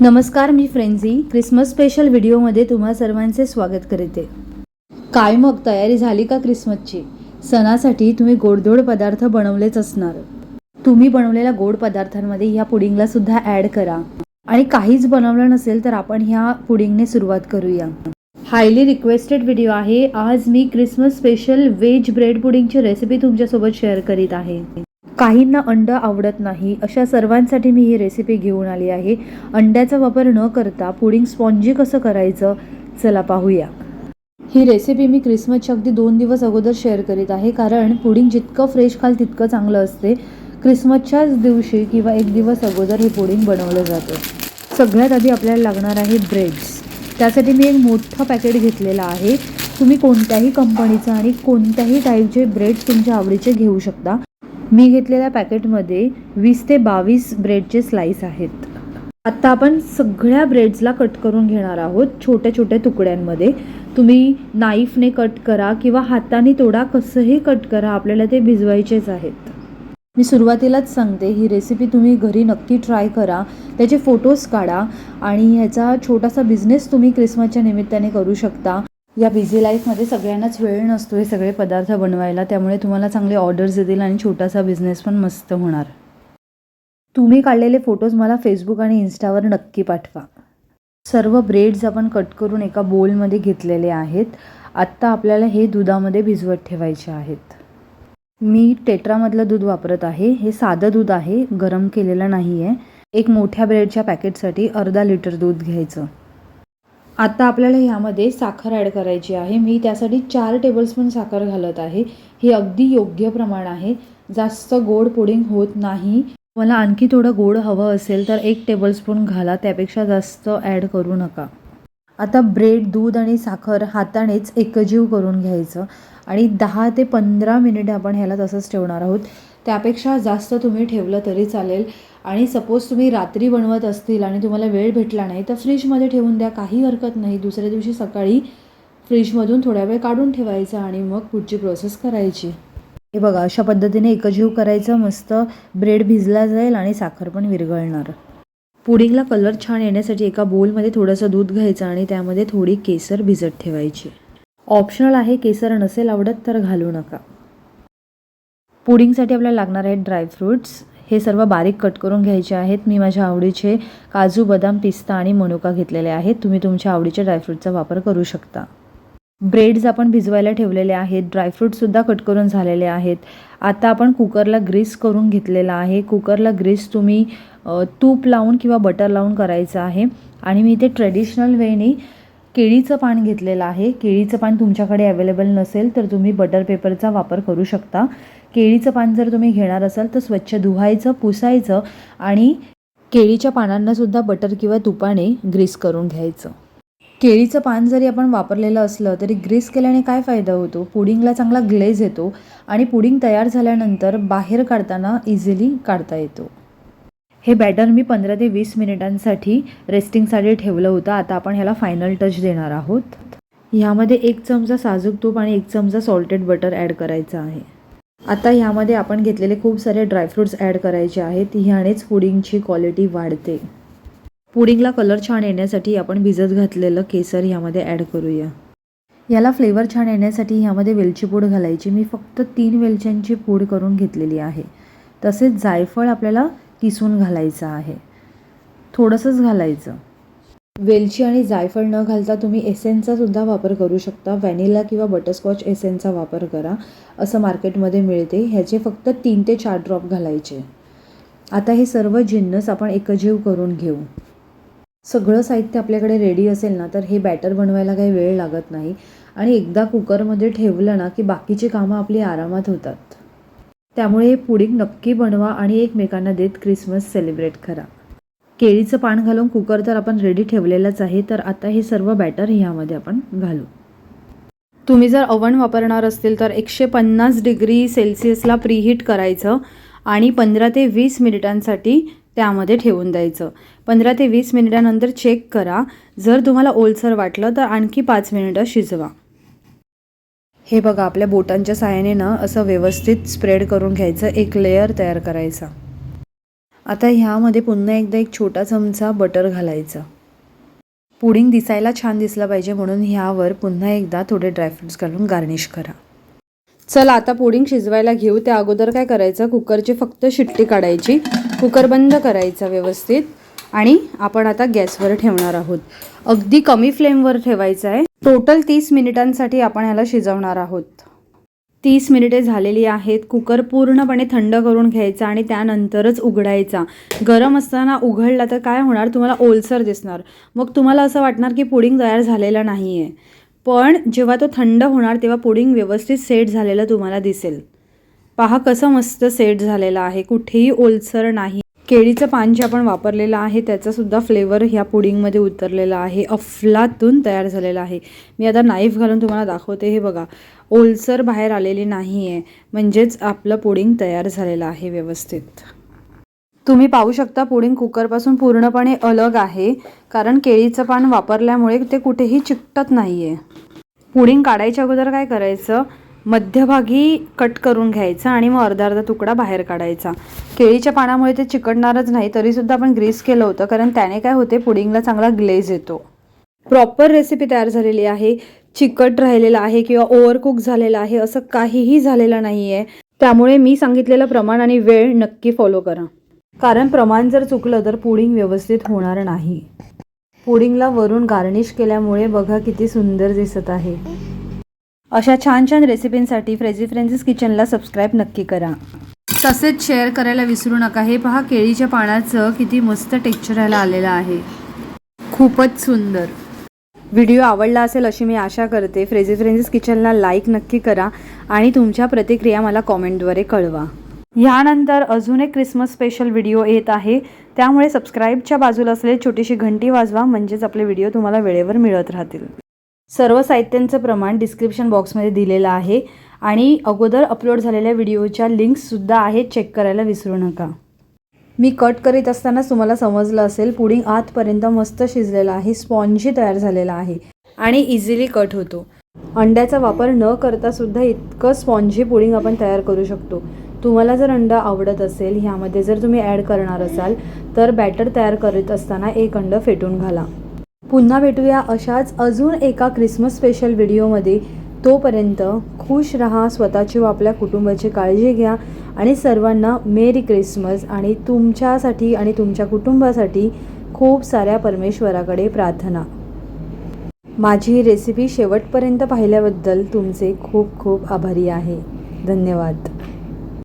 नमस्कार मी frenzy Christmas special व्हिडिओमध्ये तुम्हा सर्वांचे स्वागत करते. काय मग तयारी झाली का क्रिसमसची सणासाठी तुम्ही गोडधोड पदार्थ बनवलेच असणार. तुम्ही बनवलेल्या गोड पदार्थांमध्ये ह्या पुडिंगला सुद्धा ॲड करा. आणि काहीच बनवलं नसेल तर आपण ह्या पुडिंगने सुरुवात करूया. हायली रिक्वेस्टेड व्हिडिओ आहे. आज मी क्रिसमस स्पेशल व्हेज ब्रेड पुडिंगची रेसिपी तुमच्यासोबत शेअर करीत आहे. काहींना अंड आवडत नाही अशा सर्वांसाठी मी ही रेसिपी घेऊन आली आहे. अंड्याचा वापर न करता पुडिंग स्पॉन्जी कसं करायचं? चला पाहूया. ही रेसिपी मी क्रिसमसच्या अगदी दोन दिवस अगोदर शेअर करीत आहे कारण पुडिंग जितकं फ्रेश खाल तितकं चांगलं असते. क्रिसमसच्याच दिवशी किंवा एक दिवस अगोदर हे पुडिंग बनवलं जातं. सगळ्यात आधी आपल्याला लागणार आहे ब्रेड्स त्यासाठी मी एक मोठं पॅकेट घेतलेलं आहे. तुम्ही कोणत्याही कंपनीचं आणि कोणत्याही टाईपचे ब्रेड तुमच्या आवडीचे घेऊ शकता. मी घेतलेल्या पॅकेटमध्ये वीस ते बावीस ब्रेडचे स्लाईस आहेत. आत्ता आपण सगळ्या ब्रेड्सला कट करून घेणार आहोत छोट्या छोट्या तुकड्यांमध्ये. तुम्ही नाईफने कट करा किंवा हाताने तोडा कसंही कट करा आपल्याला ते भिजवायचेच आहेत. मी सुरुवातीलाच सांगते ही रेसिपी तुम्ही घरी नक्की ट्राय करा. त्याचे फोटोज काढा आणि ह्याचा छोटासा बिझनेस तुम्ही क्रिसमसच्या निमित्ताने करू शकता. या बिझी लाईफमध्ये सगळ्यांनाच वेळ नसतो हे सगळे पदार्थ बनवायला. त्यामुळे तुम्हाला चांगले ऑर्डर्स येतील आणि छोटासा बिझनेस पण मस्त होणार. तुम्ही काढलेले फोटोज मला फेसबुक आणि इन्स्टावर नक्की पाठवा. सर्व ब्रेड्स आपण कट करून एका बोलमध्ये घेतलेले आहेत. आत्ता आपल्याला हे दुधामध्ये भिजवत ठेवायचे आहेत. मी टेट्रामधलं दूध वापरत आहे. हे साधं दूध आहे. गरम केलेलं नाही आहे एक मोठ्या ब्रेडच्या पॅकेटसाठी अर्धा लिटर दूध घ्यायचं. आता आपल्याला ह्यामध्ये साखर ॲड करायची आहे. मी त्यासाठी चार टेबलस्पून साखर घालत आहे. हे अगदी योग्य प्रमाण आहे. जास्त गोड पुडिंग होत नाही. मला आणखी थोडं गोड हवं असेल तर एक टेबलस्पून घाला. त्यापेक्षा जास्त ॲड करू नका. आता ब्रेड दूध आणि साखर हातानेच एकजीव करून घ्यायचं. आणि दहा ते पंधरा मिनिट आपण ह्याला तसंच ठेवणार आहोत. त्यापेक्षा जास्त तुम्ही ठेवलं तरी चालेल. आणि सपोज तुम्ही रात्री बनवत असतील आणि तुम्हाला वेळ भेटला नाही तर फ्रीजमध्ये ठेवून द्या. काही हरकत नाही. दुसऱ्या दिवशी सकाळी फ्रीजमधून थोड्या वेळ काढून ठेवायचं आणि मग पुढची प्रोसेस करायची. हे बघा अशा पद्धतीने एकजीव करायचं. मस्त ब्रेड भिजला जाईल आणि साखर पण विरघळणार. पुडिंगला कलर छान येण्यासाठी एका बोलमध्ये थोडंसं दूध घ्यायचं आणि त्यामध्ये थोडी केसर भिजत ठेवायची. ऑप्शनल आहे केसर नसेल आवडत तर घालू नका. पुडिंगसाठी आपल्याला लागणार आहेत ड्रायफ्रूट्स हे सर्व बारीक कट करून घ्यायचे आहेत. मी माझ्या आवडीचे काजू बदाम पिस्ता आणि मनुका घेतलेले आहेत. तुम्ही तुमच्या आवडीच्या ड्रायफ्रूटचा वापर करू शकता. ब्रेड्स आपण भिजवायला ठेवलेले आहेत. ड्रायफ्रूटसुद्धा कट करून झालेले आहेत. आता आपण कुकरला ग्रीस करून घेतलेला आहे. कुकरला ग्रीस तुम्ही तूप लावून किंवा बटर लावून करायचं आहे. आणि मी इथे ट्रेडिशनल वेने केळीचं पान घेतलेलं आहे. केळीचं पान तुमच्याकडे अवेलेबल नसेल तर तुम्ही बटर पेपरचा वापर करू शकता. केळीचं पान जर तुम्ही घेणार असाल तर स्वच्छ धुवायचं पुसायचं आणि केळीच्या पानांनासुद्धा बटर किंवा तुपाने ग्रीस करून घ्यायचं. केळीचं पान जरी आपण वापरलेलं असलं तरी ग्रीस केल्याने काय फायदा होतो? पुडिंगला चांगला ग्लेज येतो आणि पुडिंग तयार झाल्यानंतर बाहेर काढताना इझिली काढता येतो. हे बॅटर मी पंधरा ते वीस मिनिटांसाठी रेस्टिंगसाठी ठेवलं होतं. आता आपण ह्याला फायनल टच देणार आहोत. ह्यामध्ये एक चमचा साजूक तूप आणि एक चमचा सॉल्टेड बटर ॲड करायचं आहे. आता ह्यामध्ये आपण घेतलेले खूप सारे ड्रायफ्रूट्स ॲड करायचे आहेत. ह्यानेच पुडिंगची क्वालिटी वाढते. पुडिंगला कलर छान येण्यासाठी आपण भिजत घातलेलं केसर ह्यामध्ये ॲड करूया. याला फ्लेवर छान येण्यासाठी ह्यामध्ये वेलची पूड घालायची. मी फक्त तीन वेलच्यांची पूड करून घेतलेली आहे. तसेच जायफळ आपल्याला किसून घालायचं आहे. थोडंसंच घालायचं. वेलची आणि जायफळ न घालता तुम्ही एसेनचा सुद्धा वापर करू शकता. व्हॅनिला किंवा बटरस्कॉच एसेनचा वापर करा असं मार्केटमध्ये मिळते. ह्याचे फक्त तीन ते चार ड्रॉप घालायचे. आता हे सर्व जिन्नस आपण एकजीव करून घेऊ. सगळं साहित्य आपल्याकडे रेडी असेल ना तर हे बॅटर बनवायला काही वेळ लागत नाही. आणि एकदा कुकरमध्ये ठेवलं ना की बाकीची कामं आपली आरामात होतात. त्यामुळे हे पुडिंग नक्की बनवा आणि एकमेकांना देत क्रिसमस सेलिब्रेट करा. केळीचं पान घालून कुकर तर आपण रेडी ठेवलेलंच आहे तर आता हे सर्व बॅटर ह्यामध्ये आपण घालू. तुम्ही जर ओव्हन वापरणार असतील तर एकशे पन्नास डिग्री सेल्सिअसला प्रीहीट करायचं आणि पंधरा ते वीस मिनिटांसाठी त्यामध्ये ठेवून द्यायचं. पंधरा ते वीस मिनिटानंतर चेक करा. जर तुम्हाला ओलसर वाटलं तर आणखी पाच मिनिटं शिजवा. हे बघा आपल्या बोटांच्या साहाय्याने ना असं व्यवस्थित स्प्रेड करून घ्यायचं एक लेअर तयार करायचा. आता ह्यामध्ये पुन्हा एकदा एक छोटा चमचा बटर घालायचा. पुडिंग दिसायला छान दिसलं पाहिजे म्हणून ह्यावर पुन्हा एकदा थोडे ड्रायफ्रुट्स घालून गार्निश करा. चला आता पुडिंग शिजवायला घेऊ. त्या अगोदर काय करायचं कुकरची फक्त शिट्टी काढायची. कुकर बंद करायचा व्यवस्थित. आणि आपण आता गॅसवर ठेवणार आहोत. अगदी कमी फ्लेमवर ठेवायचं आहे. टोटल तीस मिनिटांसाठी आपण ह्याला शिजवणार आहोत. तीस मिनिटे झालेली आहेत. कुकर पूर्णपणे थंड करून घ्यायचा आणि त्यानंतरच उघडायचा. गरम असताना उघडला तर काय होणार? तुम्हाला ओलसर दिसणार. मग तुम्हाला असं वाटणार की पुडिंग तयार झालेलं नाही आहे पण जेव्हा तो थंड होणार तेव्हा पुडिंग व्यवस्थित सेट झालेलं तुम्हाला दिसेल. पहा कसं मस्त सेट झालेलं आहे. कुठेही ओलसर नाही. केळीचं पान जे आपण वापरलेलं आहे त्याचासुद्धा फ्लेवर ह्या पुडिंगमध्ये उतरलेला आहे. अफलातून तयार झालेला आहे. मी आता नाईफ घालून तुम्हाला दाखवते. हे बघा ओलसर बाहेर आलेली नाही आहे म्हणजेच आपलं पुडिंग तयार झालेलं आहे व्यवस्थित. तुम्ही पाहू शकता पुडिंग कुकरपासून पूर्णपणे अलग आहे. कारण केळीचं पान वापरल्यामुळे ते कुठेही चिकटत नाही आहे पुडिंग काढायच्या अगोदर काय करायचं? मध्यभागी कट करून घ्यायचा आणि मग अर्धा अर्धा तुकडा बाहेर काढायचा. केळीच्या पानामुळे ते चिकटणारच नाही तरीसुद्धा आपण ग्रीस केलं होतं कारण त्याने काय होते पुडिंगला चांगला ग्लेज येतो. प्रॉपर रेसिपी तयार झालेली आहे चिकट राहिलेलं आहे किंवा ओव्हरकुक झालेलं आहे असं काहीही झालेलं नाही आहे त्यामुळे मी सांगितलेलं प्रमाण आणि वेळ नक्की फॉलो करा. कारण प्रमाण जर चुकलं तर पुडिंग व्यवस्थित होणार नाही. पुडिंगला वरून गार्निश केल्यामुळे बघा किती सुंदर दिसत आहे. अशा छान छान रेसिपींसाठी फ्रेझी फ्रेंझीस किचनला सबस्क्राईब नक्की करा. तसेच शेअर करायला विसरू नका. हे पहा केळीच्या पानाचं किती मस्त टेक्स्चर याला आलेलं आहे. खूपच सुंदर. व्हिडिओ आवडला असेल अशी मी आशा करते. फ्रेझी फ्रेंझीस किचनला लाईक नक्की करा आणि तुमच्या प्रतिक्रिया मला कॉमेंटद्वारे कळवा. ह्यानंतर अजून एक क्रिसमस स्पेशल व्हिडिओ येत आहे. त्यामुळे सबस्क्राईबच्या बाजूला असलेली छोटीशी घंटी वाजवा. म्हणजेच आपले व्हिडिओ तुम्हाला वेळेवर मिळत राहतील. सर्व साहित्यांचं प्रमाण डिस्क्रिप्शन बॉक्समध्ये दिलेलं आहे. आणि अगोदर अपलोड झालेल्या व्हिडिओच्या लिंक्ससुद्धा आहेत. चेक करायला विसरू नका. मी कट करीत असतानाच तुम्हाला समजलं असेल पुडिंग आतपर्यंत मस्त शिजलेलं आहे स्पॉन्जी तयार झालेला आहे आणि इझिली कट होतो. अंड्याचा वापर न करता सुद्धा इतकं स्पॉन्जी पुडिंग आपण तयार करू शकतो. तुम्हाला जर अंडं आवडत असेल ह्यामध्ये जर तुम्ही ॲड करणार असाल तर बॅटर तयार करत असताना एक अंडं फेटून घाला. पुन्हा भेटूया अशाच अजून एका क्रिसमस स्पेशल व्हिडिओमध्ये तोपर्यंत खुश रहा स्वतःची व आपल्या कुटुंबाची काळजी घ्या आणि सर्वांना मेरी क्रिसमस आणि तुमच्यासाठी आणि तुमच्या कुटुंबासाठी खूप साऱ्या परमेश्वराकडे प्रार्थना. माझी ही रेसिपी शेवटपर्यंत पाहिल्याबद्दल तुमचे खूप खूप आभारी आहे. धन्यवाद.